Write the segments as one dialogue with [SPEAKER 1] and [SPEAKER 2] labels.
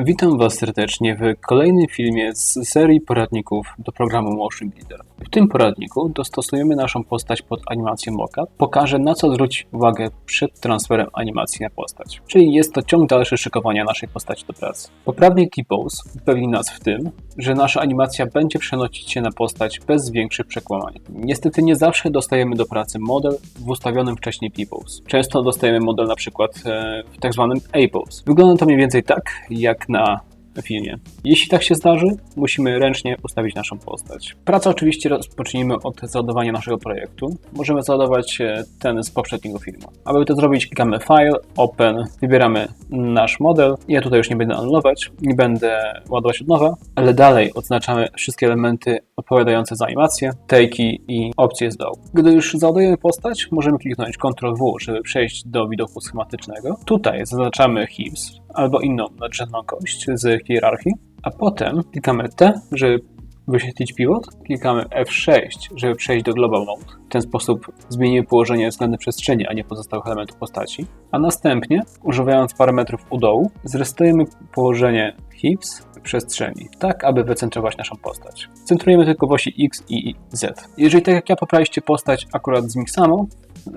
[SPEAKER 1] Witam Was serdecznie w kolejnym filmie z serii poradników do programu Motion Builder. W tym poradniku dostosujemy naszą postać pod animację mockup. Pokażę na co zwrócić uwagę przed transferem animacji na postać. Czyli jest to ciąg dalszy szykowania naszej postaci do pracy. Poprawny T-pose upewni nas w tym, że nasza animacja będzie przenosić się na postać bez większych przekłamań. Niestety nie zawsze dostajemy do pracy model w ustawionym wcześniej P-pose. Często dostajemy model na przykład e, w tak zwanym A-pose. Wygląda to mniej więcej tak, jak na filmie. Jeśli tak się zdarzy, musimy ręcznie ustawić naszą postać. Pracę oczywiście rozpocznijmy od załadowania naszego projektu. Możemy załadować e, ten z poprzedniego filmu. Aby to zrobić, klikamy File, Open, wybieramy nasz model. Ja tutaj już nie będę anulować, nie będę ładować od nowa, ale dalej odznaczamy wszystkie elementy odpowiadające za animację, take'i i opcje z dołu. Gdy już załadujemy postać, możemy kliknąć Ctrl W, żeby przejść do widoku schematycznego. Tutaj zaznaczamy hips albo inną nadrzędną kość z hierarchii, a potem klikamy T, żeby wyświetlić pivot, klikamy F6, żeby przejść do Global Mode. W ten sposób zmienimy położenie względem przestrzeni, a nie pozostałych elementów postaci. A następnie, używając parametrów u dołu, zrestujemy położenie hips przestrzeni, tak aby wycentrować naszą postać. Centrujemy tylko w osi X i Z. Jeżeli tak jak ja poprawiście postać akurat z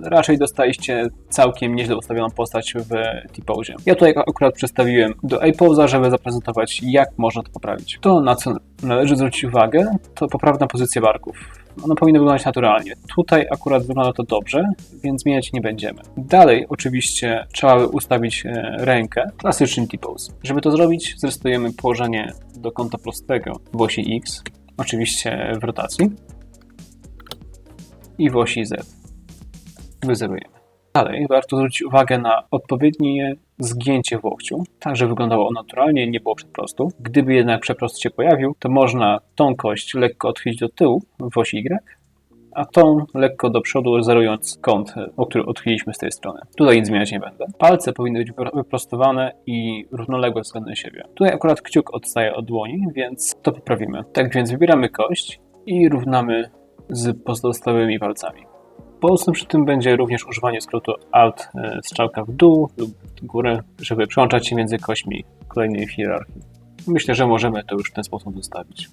[SPEAKER 1] raczej dostaliście całkiem nieźle ustawioną postać w T-Pose. Ja tutaj akurat przedstawiłem do A-Pose'a, żeby zaprezentować, jak można to poprawić. To, na co należy zwrócić uwagę, to poprawna pozycja barków. One powinny wyglądać naturalnie. Tutaj akurat wygląda to dobrze, więc zmieniać nie będziemy. Dalej, oczywiście, trzeba ustawić e, rękę klasycznym T-Pose. Żeby to zrobić, zrestujemy położenie do kąta prostego w osi X, oczywiście w rotacji, i w osi Z wyzerujemy. Dalej warto zwrócić uwagę na odpowiednie zgięcie w łokciu, tak żeby wyglądało ono naturalnie, nie było przeprostu. Gdyby jednak przeprost się pojawił, to można tą kość lekko odchylić do tyłu w osi Y, a tą lekko do przodu, zerując kąt, o który odchyliliśmy z tej strony. Tutaj nic zmieniać nie będę. Palce powinny być wyprostowane i równoległe względem siebie. Tutaj akurat kciuk odstaje od dłoni, więc to poprawimy. Tak więc wybieramy kość i równamy z pozostałymi palcami. Pomocnym przy tym będzie również używanie skrótu Alt e, strzałka w dół lub w górę, żeby przełączać się między kośćmi kolejnej hierarchii. Myślę, że możemy to już w ten sposób zostawić.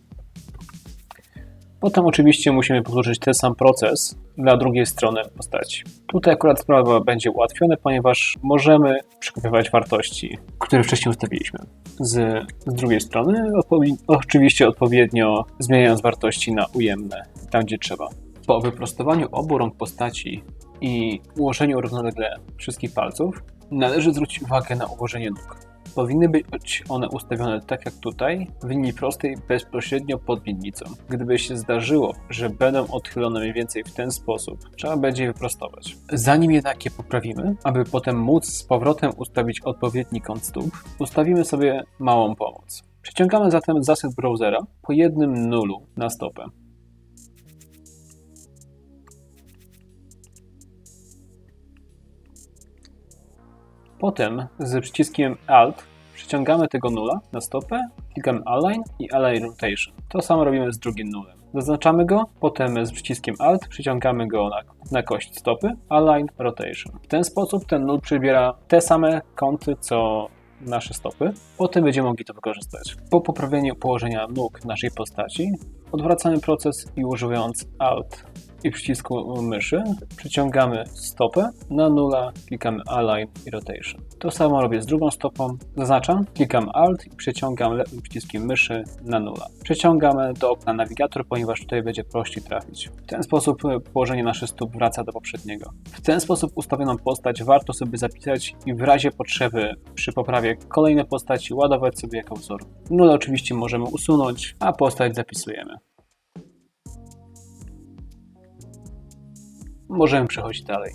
[SPEAKER 1] Potem oczywiście musimy powtórzyć ten sam proces dla drugiej strony postaci. Tutaj akurat sprawa będzie ułatwiona, ponieważ możemy przekopiować wartości, które wcześniej ustawiliśmy. Z, z drugiej strony oczywiście odpowiednio zmieniając wartości na ujemne, tam gdzie trzeba. Po wyprostowaniu obu rąk postaci i ułożeniu równolegle wszystkich palców, należy zwrócić uwagę na ułożenie nóg. Powinny być one ustawione tak jak tutaj, w linii prostej bezpośrednio pod winnicą. Gdyby się zdarzyło, że będą odchylone mniej więcej w ten sposób, trzeba będzie je wyprostować. Zanim jednak je poprawimy, aby potem móc z powrotem ustawić odpowiedni kąt stóp, ustawimy sobie małą pomoc. Przeciągamy zatem zaset browsera po jednym nulu na stopę. Potem z przyciskiem Alt przyciągamy tego nula na stopę, klikamy Align i Align Rotation. To samo robimy z drugim nulem. Zaznaczamy go, potem z przyciskiem Alt przyciągamy go na, na kość stopy, Align Rotation. W ten sposób ten nul przybiera te same kąty, co nasze stopy. Potem będziemy mogli to wykorzystać. Po poprawieniu położenia nóg naszej postaci odwracamy proces i używając Alt i przycisku myszy przyciągamy stopę na nula, klikamy Align i Rotation. To samo robię z drugą stopą. Zaznaczam, klikam Alt i przeciągam lewym przyciskiem myszy na nula. Przeciągamy do okna nawigator, ponieważ tutaj będzie prościej trafić. W ten sposób położenie naszych stóp wraca do poprzedniego. W ten sposób ustawioną postać warto sobie zapisać i w razie potrzeby przy poprawie kolejnej postaci ładować sobie jako wzór. Nulę oczywiście możemy usunąć, a postać zapisujemy. Możemy przechodzić dalej.